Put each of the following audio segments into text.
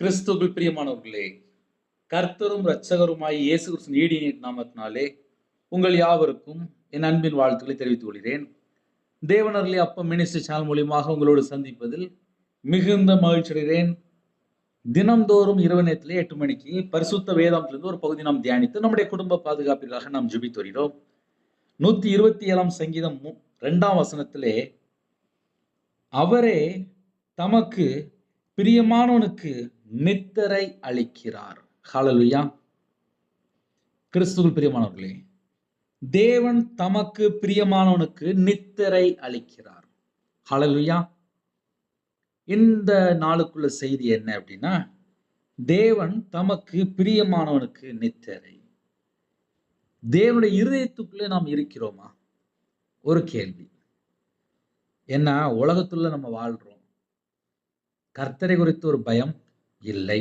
கிறிஸ்துவுக்குள் பிரியமானவர்களே கர்த்தரும் இரட்சகருமாய் இயேசு கிறிஸ்து நீடிய நாமத்தினாலே உங்கள் யாவருக்கும் என் அன்பின் வாழ்த்துக்களை தெரிவித்துக் கொள்கிறேன். தேவனர்லி அப்ப மினிஸ்டர் சேனல் மூலியமாக உங்களோடு சந்திப்பதில் மிகுந்த மகிழ்ச்சி அடைகிறேன். தினம்தோறும் இரவு நேரத்திலே எட்டு மணிக்கு பரிசுத்த வேதாந்திலிருந்து ஒரு பகுதி நாம் தியானித்து நம்முடைய குடும்ப பாதுகாப்பிற்காக நாம் ஜெபித்து வருகிறோம். நூத்தி இருபத்தி ஏழாம் சங்கீதம் மு- வசனத்திலே அவரே தமக்கு பிரியமானவனுக்கு நித்தரை அளிக்கிறார். ஹலலுயா கிறிஸ்துவுக்குள் பிரியமானவர்களே தேவன் தமக்கு பிரியமானவனுக்கு நித்தரை அளிக்கிறார். ஹலலுயா இந்த நாளுக்குள்ள செய்தி என்ன அப்படின்னா தேவன் தமக்கு பிரியமானவனுக்கு நித்தரை. தேவனுடைய இருதயத்துக்குள்ளே நாம் இருக்கிறோமா? ஒரு கேள்வி. என்ன உலகத்துள்ள நம்ம வாழ்றோம். கர்த்தரை குறித்து ஒரு பயம் இல்லை.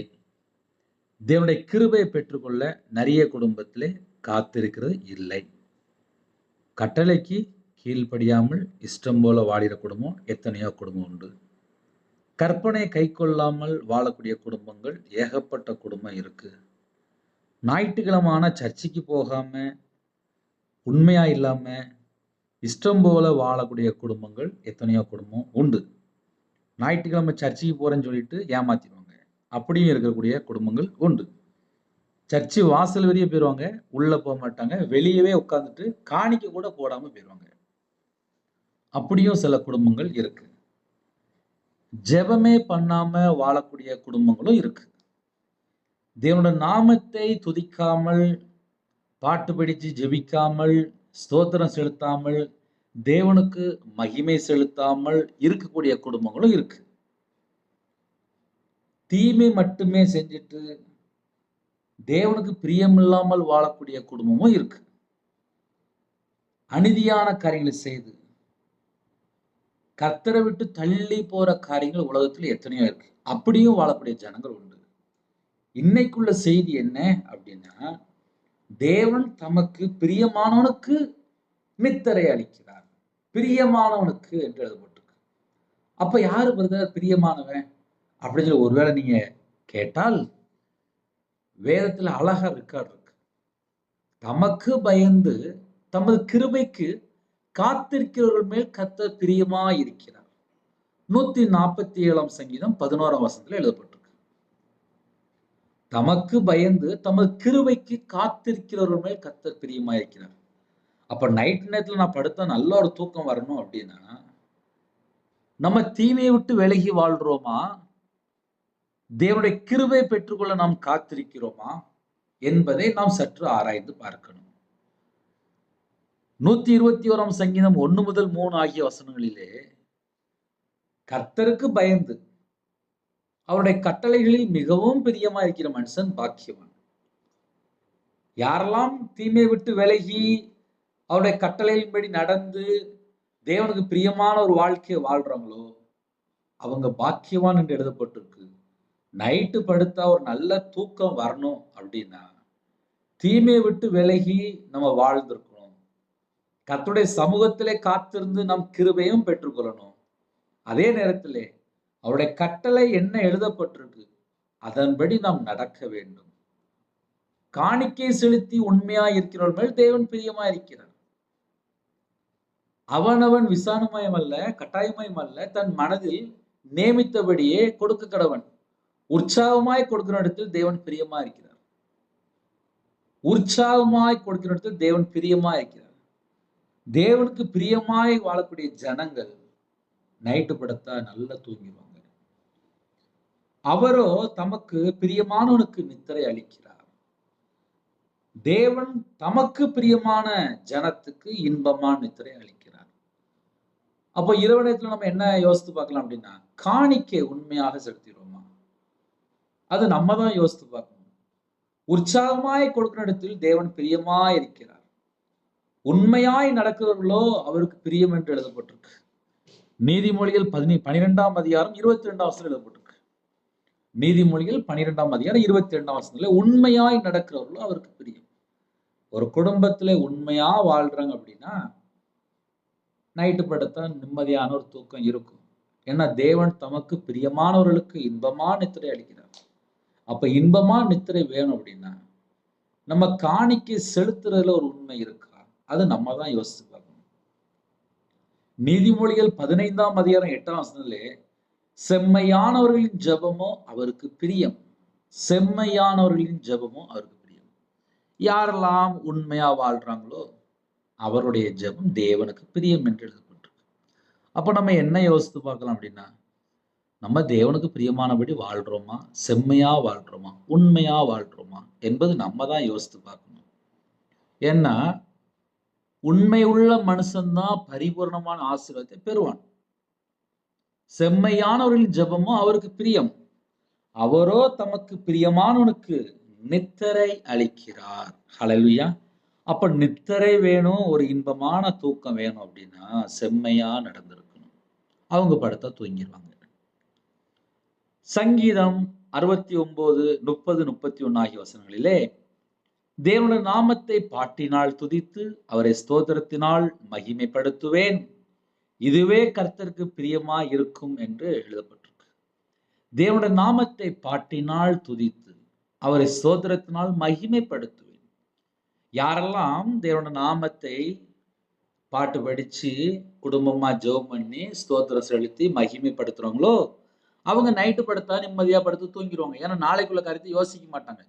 தேவனுடைய கிருபையை பெற்றுக்கொள்ள நிறைய குடும்பத்திலே காத்திருக்கிறது இல்லை. கட்டளைக்கு கீழ்ப்படியாமல் இஷ்டம் போல வாடிற குடும்பம் எத்தனையோ குடும்பம் உண்டு. கற்பனை கை கொள்ளாமல் வாழக்கூடிய குடும்பங்கள் ஏகப்பட்ட குடும்பம் இருக்கு. ஞாயிற்றுக்கிழமான சர்ச்சைக்கு போகாம உண்மையா இல்லாம இஷ்டம் போல வாழக்கூடிய குடும்பங்கள் எத்தனையோ குடும்பம் உண்டு. ஞாயிற்றுக்கிழமை சர்ச்சுக்கு போறேன்னு சொல்லிட்டு ஏமாத்திடுவாங்க. அப்படியும் இருக்கக்கூடிய குடும்பங்கள் உண்டு. சர்ச்சு வாசல் வெளியே போயிடுவாங்க உள்ளே போக மாட்டாங்க வெளியவே உட்காந்துட்டு காணிக்க கூட போடாமல் போயிடுவாங்க அப்படியும் சில குடும்பங்கள் இருக்கு. ஜெபமே பண்ணாம வாழக்கூடிய குடும்பங்களும் இருக்கு. தேவனோட நாமத்தை துதிக்காமல் பாட்டு படித்து ஜெபிக்காமல் ஸ்தோத்திரம் செலுத்தாமல் தேவனுக்கு மகிமை செலுத்தாமல் இருக்கக்கூடிய குடும்பங்களும் இருக்குது தீமை மட்டுமே செஞ்சுட்டு தேவனுக்கு பிரியமில்லாமல் வாழக்கூடிய குடும்பமும் இருக்கு. அநீதியான காரியங்களை செய்து கர்த்தரை விட்டு தள்ளி போற காரியங்கள் உலகத்துல எத்தனையோ இருக்கு. அப்படியும் வாழக்கூடிய ஜனங்கள் உண்டு. இன்னைக்குள்ள செய்தி என்ன அப்படின்னா தேவன் தமக்கு பிரியமானவனுக்கு நித்தரை அளிக்கிறார். பிரியமானவனுக்கு என்று எழுதப்பட்டிருக்கு. அப்ப யாரு பிரதர் பிரியமானவன்? அப்படின்னு சொல்லி ஒருவேளை நீங்க கேட்டால் வேதத்துல அழகா ரெக்கார்ட் இருக்கு தமக்கு பயந்து தமது கிருபைக்கு காத்திருக்கிறவர்கள் மேல் கத்த பிரியமா இருக்கிறார் நூத்தி நாற்பத்தி ஏழாம் சங்கீதம் பதினோராம் வசத்துல எழுதப்பட்டிருக்கு. தமக்கு பயந்து தமது கிருபைக்கு காத்திருக்கிறவர்கள் மேல் கத்த பிரியமா இருக்கிறார் அப்ப நைட் நேரத்துல நான் படுத்தா நல்ல ஒரு தூக்கம் வரணும் அப்படின்னா நம்ம தீமையை விட்டு விலகி வாழ்றோமா? தேவனுடைய கிருபை பெற்றுக்கொள்ள நாம் காத்திருக்கிறோமா என்பதை நாம் சற்று ஆராய்ந்து பார்க்கணும். நூத்தி இருபத்தி ஓராம் சங்கீதம் ஒன்று முதல் மூணு ஆகிய வசனங்களிலே கர்த்தருக்கு பயந்து அவருடைய கட்டளைகளில் மிகவும் பிரியமா இருக்கிற மனுஷன் பாக்கியவான். யாரெல்லாம் தீமையை விட்டு விலகி அவருடைய கட்டளையின்படி நடந்து தேவனுக்கு பிரியமான ஒரு வாழ்க்கையை வாழ்றாங்களோ அவங்க பாக்கியவான் என்று எழுதப்பட்டிருக்கு. நைட்டு படுத்தா ஒரு நல்ல தூக்கம் வரணும் அப்படின்னா தீமையை விட்டு விலகி நம்ம வாழ்ந்திருக்கணும். கத்துடைய சமூகத்திலே காத்திருந்து நம் கிருபையும் பெற்றுக்கொள்ளணும். அதே நேரத்திலே அவருடைய கட்டளை என்ன எழுதப்பட்டிருக்கு? அதன்படி நாம் நடக்க வேண்டும். காணிக்கை செலுத்தி உண்மையா இருக்கிறவர்கள் மேல் தேவன் பிரியமா இருக்கிறார் அவனவன் விசானமயம் அல்ல கட்டாயமயம் அல்ல தன் மனதில் நியமித்தபடியே கொடுக்க கடவன். உற்சாகமாய் கொடுக்கிற இடத்தில் தேவன் பிரியமா இருக்கிறார். உற்சாகமாய் கொடுக்கிற இடத்தில் தேவன் பிரியமா இருக்கிறார். தேவனுக்கு பிரியமாய் வாழக்கூடிய ஜனங்கள் நைட்டு படுத்தா நல்லா தூங்கிடுவாங்க. அவரோ தமக்கு பிரியமானவனுக்கு நித்திரை அளிக்கிறார். தேவன் தமக்கு பிரியமான ஜனத்துக்கு இன்பமான நித்திரை அளிக்கிறார். அப்போ இரவு நேரத்துல நம்ம என்ன யோசித்து பார்க்கலாம் அப்படின்னா காணிக்கை உண்மையாக செலுத்திடும் அது நம்ம தான் யோசித்து பார்க்கணும். உற்சாகமாய் கொடுக்கிற இடத்தில் தேவன் பிரியமாய் இருக்கிறார். உண்மையாய் நடக்கிறவர்களோ அவருக்கு பிரியம் என்று எழுதப்பட்டிருக்கு. நீதிமொழிகள் பதினி பனிரெண்டாம் அதிகாரம் இருபத்தி ரெண்டாம் வருஷம் எழுதப்பட்டிருக்கு. நீதிமொழிகள் பனிரெண்டாம் அதிகாரம் இருபத்தி ரெண்டாம் வருஷத்துல உண்மையாய் நடக்கிறவர்களோ அவருக்கு பிரியம். ஒரு குடும்பத்துல உண்மையா வாழ்றாங்க அப்படின்னா நைட்டு படுத்தா நிம்மதியான ஒரு தூக்கம் இருக்கும். ஏன்னா தேவன் தமக்கு பிரியமானவர்களுக்கு இன்பமான நித்திரை அளிக்கிறார். அப்ப இன்பமா நித்திரை வேணும் அப்படின்னா நம்ம காணிக்கு செலுத்துறதுல ஒரு உண்மை இருக்கா? அது நம்ம தான் யோசிச்சு பார்க்கணும். நீதிமொழிகள் பதினைந்தாம் அதிகாரம் எட்டாம் வசனத்திலே செம்மையானவர்களின் ஜெபமோ அவருக்கு பிரியம். செம்மையானவர்களின் ஜெபமோ அவருக்கு பிரியம். யாரெல்லாம் உண்மையா வாழ்றாங்களோ அவருடைய ஜெபம் தேவனுக்கு பிரியம் என்று எழுதப்பட்டிருக்கு. அப்ப நம்ம என்ன யோசித்து பார்க்கலாம் அப்படின்னா நம்ம தேவனுக்கு பிரியமானபடி வாழ்றோமா? செம்மையா வாழ்றோமா? உண்மையா வாழ்றோமா? என்பது நம்ம தான் யோசித்து பார்க்கணும். ஏன்னா உண்மை உள்ள மனுஷன்தான் பரிபூர்ணமான ஆசீர்வாதத்தை பெறுவான். செம்மையானவர்களின் ஜெபமும் அவருக்கு பிரியம். அவரோ தமக்கு பிரியமானவனுக்கு நித்தரை அளிக்கிறார். ஹலலுயா அப்ப நித்தரை வேணும் ஒரு இன்பமான தூக்கம் வேணும் அப்படின்னா செம்மையா நடந்திருக்கணும். அவங்க படத்தை தூங்கிடுவாங்க சங்கீதம் அறுபத்தி ஒன்பது முப்பது முப்பத்தி ஒன்று ஆகிய வசனங்களிலே தேவனுடைய நாமத்தை பாட்டினால் துதித்து அவரை ஸ்தோத்திரத்தினால் மகிமைப்படுத்துவேன். இதுவே கர்த்தருக்கு பிரியமா இருக்கும் என்று எழுதப்பட்டிருக்கு. தேவனுடைய நாமத்தை பாட்டினால் துதித்து அவரை ஸ்தோத்திரத்தினால் மகிமைப்படுத்துவேன். யாரெல்லாம் தேவனுடைய நாமத்தை பாட்டு படிச்சு குடும்பமா ஜெபம் பண்ணி ஸ்தோத்திரம் செலுத்தி மகிமைப்படுத்துறாங்களோ அவங்க நைட்டு படுத்தா நிம்மதியா படுத்து தூங்கிடுவாங்க ஏன்னா நாளைக்குள்ள கருத்து யோசிக்க மாட்டாங்க.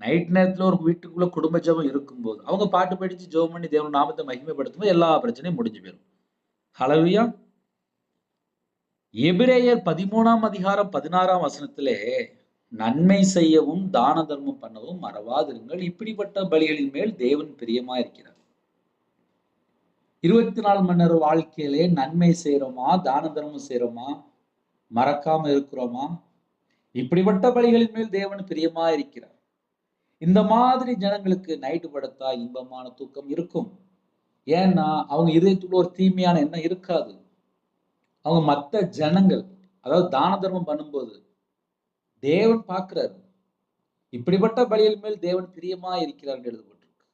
நைட் நேரத்துல ஒரு வீட்டுக்குள்ள குடும்ப ஜபம் இருக்கும்போது அவங்க பாட்டு படிச்சு ஜெபம் பண்ணி தேவன் நாமத்தை மகிமைப்படுத்தும் போது எல்லா பிரச்சனையும் முடிஞ்சு போயிடும் ஹலவியா எபிரேயர் பதிமூணாம் அதிகாரம் பதினாறாம் வசனத்திலே நன்மை செய்யவும் தான தர்மம் பண்ணவும் மறவாதிருங்கள். இப்படிப்பட்ட பலிகளின் மேல் தேவன் பிரியமா இருக்கிறார். இருபத்தி நாலு மணி நேரம் வாழ்க்கையிலே நன்மை செய்யறோமா தான தர்மம் செய்யறோமா? மறக்காம இருக்கிறோமா? இப்படிப்பட்ட பலிகளின் மேல் தேவன் பிரியமா இருக்கிறார். இந்த மாதிரி ஜனங்களுக்கு நைட்டு படுத்தா இன்பமான தூக்கம் இருக்கும். ஏன்னா அவங்க இதயத்துக்குள்ள ஒரு தீமையான எண்ணம் இருக்காது. அவங்க மற்ற ஜனங்கள் அதாவது தான தர்மம் பண்ணும்போது தேவன் பார்க்கிறாரு. இப்படிப்பட்ட பலிகள் மேல் தேவன் பிரியமா இருக்கிறார் என்று எழுதப்பட்டிருக்கு.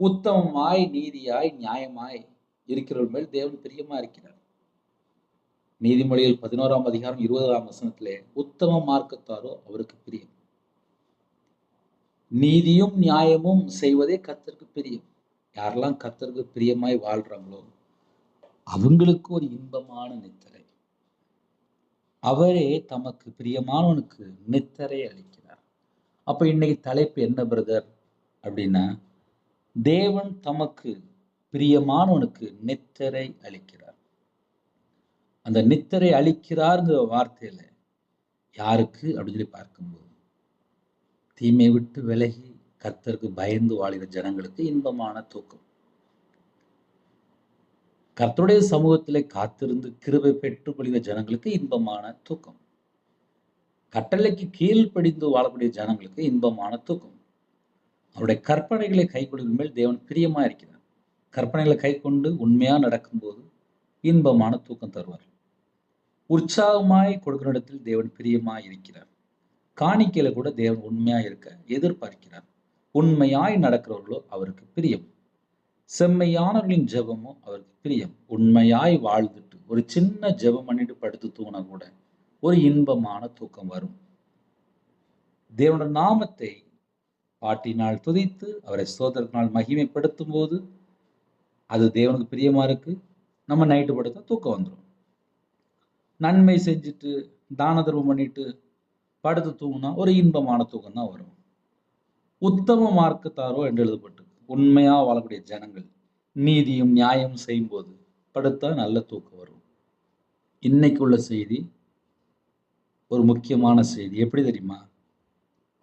உத்தமமாய் நீதியாய் நியாயமாய் இருக்கிறவர்கள் மேல் தேவன் பிரியமா இருக்கிறார். நீதிமொழிகள் பதினோராம் அதிகாரம் இருபதாம் வசனத்திலே உத்தம மார்க்கத்தாரோ அவருக்கு பிரியம். நீதியும் நியாயமும் செய்வதே கத்தருக்கு பிரியம். யாரெல்லாம் கத்தருக்கு பிரியமாய் வாழ்றாங்களோ அவங்களுக்கு ஒரு இன்பமான நித்தரை. அவரே தமக்கு பிரியமானவனுக்கு நித்தரை அளிக்கிறார். அப்ப இன்னைக்கு தலைப்பு என்ன பிரதர்? அப்படின்னா தேவன் தமக்கு பிரியமானவனுக்கு நித்தரை அளிக்கிறார். அந்த நித்தரை அழிக்கிறார்ங்கிற வார்த்தையில யாருக்கு அப்படின்னு சொல்லி பார்க்கும்போது தீமை விட்டு விலகி கர்த்தருக்கு பயந்து வாழ்கிற ஜனங்களுக்கு இன்பமான தூக்கம். கர்த்தருடைய சமூகத்திலே காத்திருந்து கிருபை பெற்றுக்கொள்கிற ஜனங்களுக்கு இன்பமான தூக்கம். கட்டளைக்கு கீழ்ப்படிந்து வாழக்கூடிய ஜனங்களுக்கு இன்பமான தூக்கம். அவருடைய கற்பனைகளை கை கொள்கிற மேல் தேவன் பிரியமா இருக்கிறார். கற்பனைகளை கை கொண்டு உண்மையா நடக்கும்போது இன்பமான தூக்கம் தருவார். உற்சாகமாய் கொடுக்கிற இடத்தில் தேவன் பிரியமாய் இருக்கிறார். காணிக்கையில கூட தேவன் உண்மையா இருக்க எதிர்பார்க்கிறார். உண்மையாய் நடக்கிறவர்களோ அவருக்கு பிரியம். செம்மையானவர்களின் ஜெபமும் அவருக்கு பிரியம். உண்மையாய் வாழ்ந்துட்டு ஒரு சின்ன ஜெபம் பண்ணிட்டு படுத்து தூங்கினா கூட ஒரு இன்பமான தூக்கம் வரும். தேவனோட நாமத்தை பாட்டினால் துதித்து அவரை சோதரத்தினால் மகிமைப்படுத்தும் போது அது தேவனுக்கு பிரியமா இருக்கு. நம்ம நைட்டு படுத்தா தூக்கம் வந்துடும் நன்மை செஞ்சுட்டு தான தர்மம் பண்ணிட்டு படுத்து தூங்கினா ஒரு இன்பமான தூக்கம் தான் வரும். உத்தம மார்க்கத்தாரோ என்று எழுதப்பட்டு உண்மையாக வாழக்கூடிய ஜனங்கள் நீதியும் நியாயம் செய்யும்போது படுத்தா நல்ல தூக்கம் வரும். இன்னைக்கு உள்ள செய்தி ஒரு முக்கியமான செய்தி. எப்படி தெரியுமா?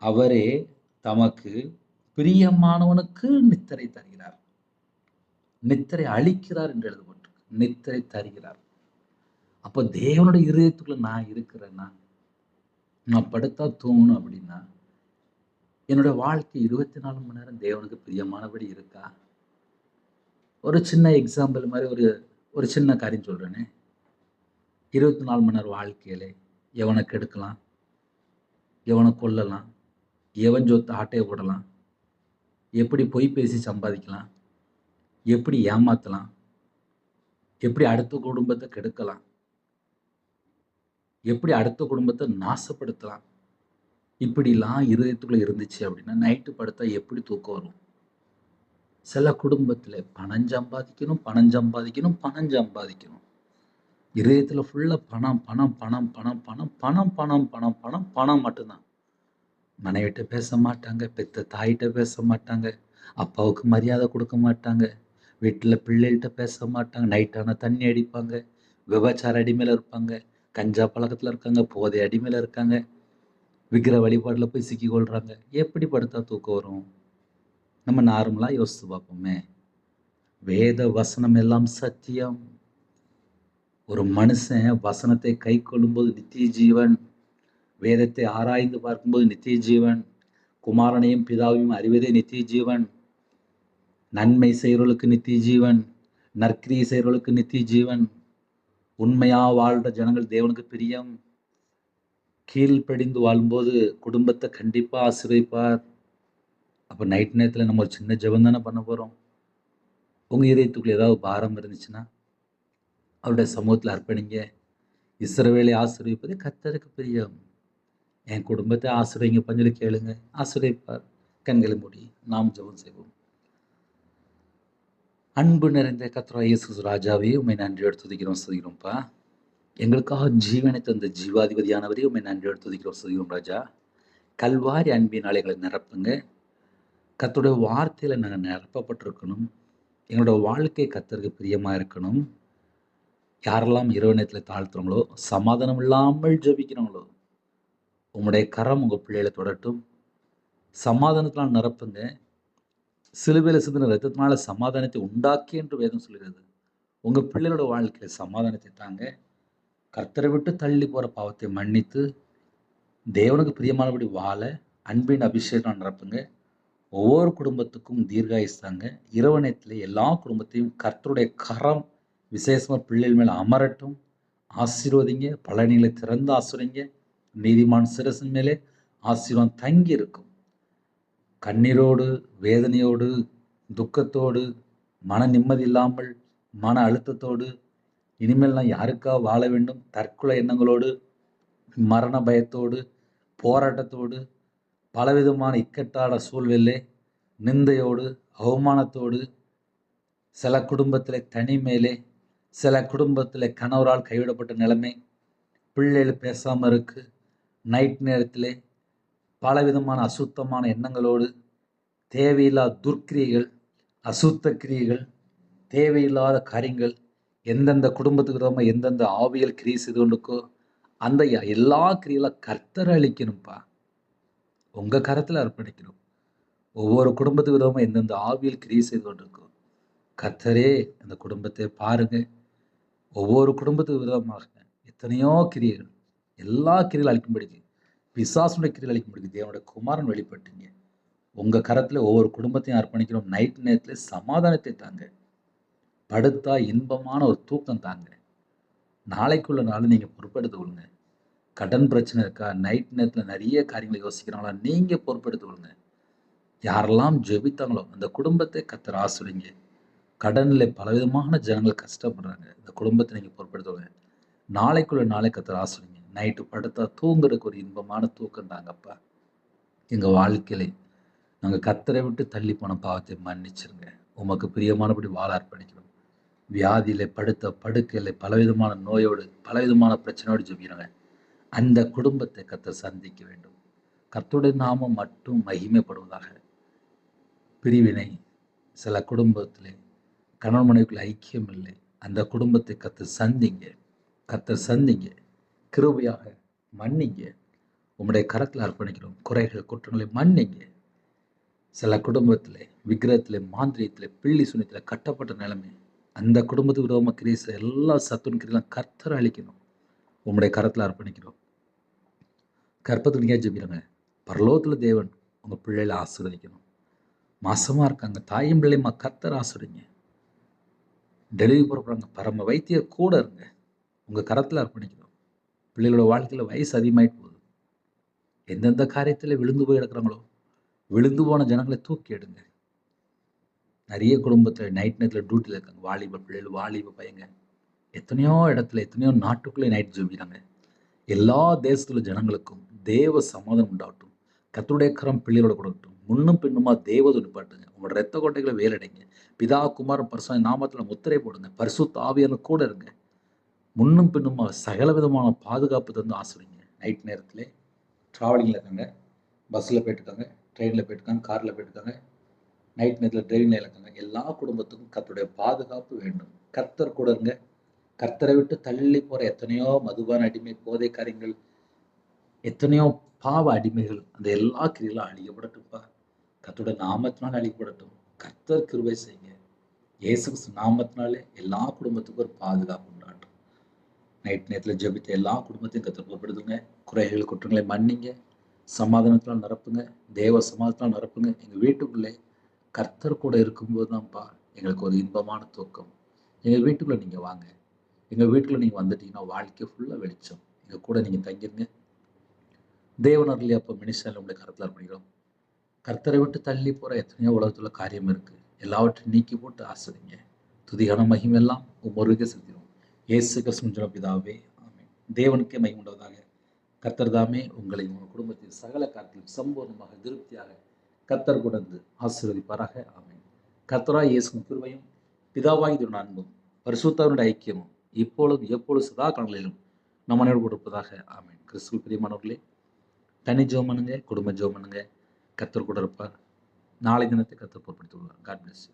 அவரே தமக்கு பிரியமானவனுக்கு நித்திரை தருகிறார். நித்திரை அளிக்கிறார் என்று எழுதப்பட்டிருக்கு. நித்திரை தருகிறார். அப்போ தேவனுடைய இருதயத்துக்குள்ள நான் இருக்கிறேன்னா நான் படுத்தா தூங்கணும் அப்படின்னா என்னோட வாழ்க்கை இருபத்தி நாலு மணி நேரம் தேவனுக்கு பிரியமானபடி இருக்கா? ஒரு சின்ன எக்ஸாம்பிள் மாதிரி ஒரு ஒரு சின்ன காரியம் சொல்கிறேனே இருபத்தி நாலு மணி நேரம் வாழ்க்கையில எவனை கெடுக்கலாம்? எவனை கொல்லலாம்? எவன் சொத்து ஆட்டையை போடலாம்? எப்படி பொய் பேசி சம்பாதிக்கலாம்? எப்படி ஏமாத்தலாம்? எப்படி அடுத்த குடும்பத்தை கெடுக்கலாம்? எப்படி அடுத்த குடும்பத்தை நாசப்படுத்தலாம்? இப்படிலாம் இருதயத்துக்குள்ளே இருந்துச்சு அப்படின்னா நைட்டு படுத்தா எப்படி தூக்கம் வரும்? சில குடும்பத்தில் பணம் சம்பாதிக்கணும் பணம் சம்பாதிக்கணும் பணம் சம்பாதிக்கணும். இதயத்தில் ஃபுல்லாக பணம் பணம் பணம் பணம் பணம் பணம் பணம் பணம் பணம் பணம் மட்டும்தான். மனைவிட்ட பேச மாட்டாங்க பெத்த தாயிட்ட பேச மாட்டாங்க அப்பாவுக்கு மரியாதை கொடுக்க மாட்டாங்க வீட்டில் பிள்ளைகள்கிட்ட பேச மாட்டாங்க நைட்டான தண்ணி அடிப்பாங்க விபச்சார அடிமையில் இருப்பாங்க கஞ்சா பழக்கத்தில் இருக்காங்க போதை அடிமையில் இருக்காங்க விக்கிர வழிபாடில் போய் சிக்கி எப்படி படுத்தா தூக்கம் வரும்? நம்ம நார்மலாக யோசித்து பார்ப்போமே. வேத வசனம் எல்லாம் சத்தியம். ஒரு மனுஷன் வசனத்தை கை கொள்ளும்போது நித்திய ஜீவன் வேதத்தை ஆராய்ந்து பார்க்கும்போது நித்திய ஜீவன் குமாரனையும் பிதாவையும் அறிவதே நித்திய ஜீவன் நன்மை செய்கிறவர்களுக்கு நித்திய ஜீவன் நற்கிரியை செய்கிறவர்களுக்கு நித்திய ஜீவன் உண்மையாக வாழ்ற ஜனங்கள் தேவனுக்கு பிரியம். கீழ்ப்படிந்து வாழும்போது குடும்பத்தை கண்டிப்பாக ஆசிரியப்பார் அப்போ நைட் நேரத்தில் நம்ம ஒரு சின்ன ஜபம் தானே பண்ண போகிறோம் உங்கள் இதயத்துக்குள்ள ஏதாவது பாரம் இருந்துச்சுன்னா அவருடைய சமூகத்தில் அர்ப்பணிங்க. இஸ்ரவேலை ஆசிரியப்பது கத்தருக்கு பிரியம். என் குடும்பத்தை ஆசிரியங்க பஞ்சலி கேளுங்க. ஆசிரியப்பார் கண்களை மூடி நாம் ஜபம் செய்வோம். அன்பு நிறைந்த கத்ரா இயேசு ராஜாவே உண்மை நன்றியோடு துதிக்கிறோம் சுதிக்கிறோம்ப்பா எங்களுக்காக ஜீவனை தந்த ஜீவாதிபதியானவரே உண்மை நன்றியோடு துதிக்கிறோம் சுதிக்கிறோம் ராஜா. கல்வாரி அன்பினால் எங்களை நிரப்புங்க. கத்தோடைய வார்த்தையில் நாங்கள் நிரப்பப்பட்டிருக்கணும். எங்களோட வாழ்க்கை கத்தருக்கு பிரியமாக இருக்கணும். யாரெல்லாம் இரவு நேரத்தில் தாழ்த்துறாங்களோ சமாதானம் இல்லாமல் ஜபிக்கிறாங்களோ உங்களுடைய கரம் உங்கள் பிள்ளைகளை தொடட்டும். சமாதானத்தெலாம் நிரப்புங்க. சிலுவையில் சிந்தின ரத்தத்தினால சமாதானத்தை உண்டாக்கி என்று வேதம் சொல்கிறது. உங்கள் பிள்ளைகளோட வாழ்க்கையில் சமாதானத்தை தாங்க. கர்த்தரை விட்டு தள்ளி போகிற பாவத்தை மன்னித்து தேவனுக்கு பிரியமானபடி வாழ அன்பின் அபிஷேகம் நடப்புங்க. ஒவ்வொரு குடும்பத்துக்கும் தீர்காயுஸ் தாங்க இரவு நேரத்தில் எல்லா குடும்பத்தையும் கர்த்தருடைய கரம் விசேஷமாக பிள்ளைகள் மேலே அமரட்டும். ஆசீர்வதிங்க. பழனிகளை திறந்து ஆசிரியங்க நீதிமான் சிரசின் மேலே ஆசீர்வாதம் தங்கி இருக்கும் கண்ணீரோடு வேதனையோடு துக்கத்தோடு மன நிம்மதி இல்லாமல் மன அழுத்தத்தோடு இனிமேல் நான் யாருக்காக வாழ வேண்டும்? தற்கொலை எண்ணங்களோடு மரண பயத்தோடு போராட்டத்தோடு பலவிதமான இக்கட்டான சூழ்நிலை நிந்தையோடு அவமானத்தோடு சில குடும்பத்தில் தனிமையிலே சில குடும்பத்தில் கணவரால் கைவிடப்பட்ட நிலைமை பிள்ளைகள் பேசாமல் இருக்குது நைட் நேரத்தில் பலவிதமான அசுத்தமான எண்ணங்களோடு தேவையில்லாத துர்க்கிரியைகள் அசுத்த கிரியைகள் தேவையில்லாத காரியங்கள் எந்தெந்த குடும்பத்துக்கு விதமாக எந்தெந்த ஆவியல் கிரியை செய்து கொண்டுக்கோ அந்த எல்லா கிரியெல்லாம் கர்த்தர் அளிக்கணும்ப்பா உங்கள் கரத்தில் அர்ப்பணிக்கணும். ஒவ்வொரு குடும்பத்துக்கு விதமாக எந்தெந்த ஆவியல் கிரியை செய்து கொண்டிருக்கோ கர்த்தரே அந்த குடும்பத்தை பாருங்கள் ஒவ்வொரு குடும்பத்துக்கு விதமாக எத்தனையோ கிரியைகள் எல்லா கிரிகளும் அழிக்கும்படிக்கு பிசாசுடைய கிரிகள் முடியுது தேவனுடைய குமாரன் வெளிப்பட்டீங்க. உங்கள் கரத்தில் ஒவ்வொரு குடும்பத்தையும் அர்ப்பணிக்கிறோம். நைட் நேரத்தில் சமாதானத்தை தாங்க. படுத்தா இன்பமான ஒரு தூக்கம் தாங்க. நாளைக்குள்ள நாள் நீங்கள் பொறுப்பெடுத்து கொள்ளுங்க. கடன் பிரச்சனை இருக்கா? நைட் நேரத்தில் நிறைய காரியங்களை யோசிக்கிறாங்களா நீங்கள் பொறுப்பெடுத்து கொள்ளுங்க. யாரெல்லாம் ஜெபித்தாங்களோ அந்த குடும்பத்தை கத்தர் ஆசுறீங்க கடனில் பலவிதமான ஜனங்கள் கஷ்டப்படுறாங்க. இந்த குடும்பத்தை நீங்கள் பொறுப்பெடுத்துவங்க நாளைக்குள்ள நாளை கத்தர் ஆசுறீங்க நைட்டு படுத்தா தூங்குறதுக்கு ஒரு இன்பமான தூக்கம் தாங்கப்பா. எங்கள் வாழ்க்கையில நாங்கள் கத்தரை விட்டு தள்ளி போன பாவத்தை மன்னிச்சிருங்க. உமக்கு பிரியமானபடி வாழ அர்ப்பணிக்கிறோம். வியாதியில் படுத்த படுக்கையில் பலவிதமான நோயோடு பலவிதமான பிரச்சனையோடு ஜெபிக்கிறாங்க. அந்த குடும்பத்தை கத்தர் சந்திக்க வேண்டும். கர்த்தருடைய நாமம் மட்டும் மகிமைப்படுவதாக. பிரிவினை சில குடும்பத்திலே கணவன் மனைவிக்குள்ள ஐக்கியம் இல்லை. அந்த குடும்பத்தை கத்தர் சந்திங்க. கத்தர் சந்திங்க. கிருபையாக மன்னிங்க. உம்முடைய கரத்தில் அர்ப்பணிக்கிறோம். குறைகள் குற்றங்களை மன்னிங்க. சில குடும்பத்தில் விக்கிரகத்தில் மாந்திரியத்தில் பிள்ளி சுனியத்தில் கட்டப்பட்ட நிலைமை அந்த குடும்பத்துக்கு விரோம கிரீஸ் எல்லா சத்துன் கிரியெல்லாம் கர்த்தர் அழிக்கணும். உம்முடைய கரத்தில் அர்ப்பணிக்கிறோம். கற்பத்துக்கு நீங்கள் பரலோகத்தில் தேவன் உங்கள் பிள்ளைகளை ஆசீர்வதிக்கணும். மாசமாக இருக்காங்க. தாயும் பிள்ளையுமா? கர்த்தர் ஆசிரிங்க டெலிவரி போகிறாங்க பரம வைத்தியர் கூட இருங்க. உங்கள் கரத்தில் அர்ப்பணிக்கிறோம். பிள்ளைகளோட வாழ்க்கையில் வயசு அதிகமாயிட்டு போகுது. எந்தெந்த காரியத்தில் விழுந்து போய் கிடக்குறாங்களோ விழுந்து போன ஜனங்களை தூக்கி எடுங்க. நிறைய குடும்பத்தில் நைட் நேரத்தில் டியூட்டியில் இருக்காங்க. வாலிப பிள்ளைகள் வாலிப பையங்க. எத்தனையோ இடத்துல எத்தனையோ நாட்டுக்குள்ளே நைட் ஜெபிக்கிறாங்க. எல்லா தேசத்துல ஜனங்களுக்கும் தேவ சமாதானம் உண்டாகட்டும். கத்துடைய கரம் பிள்ளைகளோட கொடுக்கட்டும். முன்னும் பின்னுமா தேவதை நிப்பாட்டுங்க உங்களோட ரத்த கோட்டைகளை வேலடைங்க. பிதா குமார் பரிசு நாமத்தில் முத்திரை போடுங்க. பரிசு ஆவியான கூட இருங்க. முன்னும் பின்னும் சகல விதமான பாதுகாப்பு தந்து ஆசிரிங்க. நைட் நேரத்தில் ட்ராவலிங்கில் இருக்காங்க. பஸ்ஸில் போயிட்டுருக்காங்க ட்ரெயினில் போயிட்டுருக்காங்க காரில் போயிட்டுருக்காங்க நைட் நேரத்தில் ட்ரெயினில் இருக்காங்க. எல்லா குடும்பத்துக்கும் கர்த்தருடைய பாதுகாப்பு வேண்டும். கர்த்தர் கூட இருங்க. கர்த்தரை விட்டு தள்ளி போகிற எத்தனையோ மதுபான அடிமை போதை காரியங்கள் எத்தனையோ பாவ அடிமைகள் அந்த எல்லா கிரியிலும் அழியப்படட்டும்ப்பா கர்த்தருடைய நாமத்தினால் அழிக்கப்படட்டும் கர்த்தர் கிருபை செய்யுங்க. இயேசு நாமத்தினாலே எல்லா குடும்பத்துக்கும் ஒரு பாதுகாப்பு நைட் நேரத்தில் ஜெபித்த எல்லா குடும்பத்தையும் கர்த்தர் குறைகள் குற்றங்களை மன்னிங்க. சமாதானத்தினால் நிரப்புங்க. தேவ சமாதானத்தினால் நிரப்புங்க. எங்கள் வீட்டுக்குள்ளே கர்த்தர் கூட இருக்கும்போது தான்ப்பா எங்களுக்கு ஒரு இன்பமான தூக்கம் எங்கள் வீட்டுக்குள்ளே நீங்கள் வாங்க. எங்கள் வீட்டுக்குள்ளே நீங்கள் வந்துட்டீங்கன்னா வாழ்க்கை ஃபுல்லாக வெளிச்சம். எங்கள் கூட நீங்கள் தங்கிருங்க. தேவனர்லி அப்போ மினிஸ்டர் உங்களை கருத்தில் அர்ப்பணிக்கிறோம். கர்த்தரை விட்டு தள்ளி போகிற எத்தனையோ உலகத்துல காரியம் இருக்குது எல்லாவற்றையும் நீக்கி போட்டு ஆசிரிங்க. துதிகான மகிமெல்லாம் உமருகே செலுத்திடும் இயேசு கிருஷ்ணன் பிதாவே ஆமேன். தேவனுக்கே மை உண்டதாக கர்த்தர் தாமே உங்களை உங்கள் குடும்பத்தின் சகல காரியத்திலும் சம்பூர்ணமாக திருப்தியாக கத்தர் கொண்டு ஆசீர்வதிப்பாராக ஆமேன். கத்தரா இயேசுவின் கிருபையும் பிதாவாகி அன்பும் பரிசுத்தவனுடைய ஐக்கியமும் இப்பொழுதும் எப்பொழுது சதா காலங்களிலும் நம்ம அனைவரும் கொடுப்பதாக ஆமேன். கிறிஸ்துவ பிரியமானவர்களே தனி ஜோம் பண்ணுங்க குடும்ப ஜோம் பண்ணுங்க. கத்தர் கூட இருப்பார். நாளை தினத்தை கத்தர் பொருட்படுத்தி விடுவார் God bless you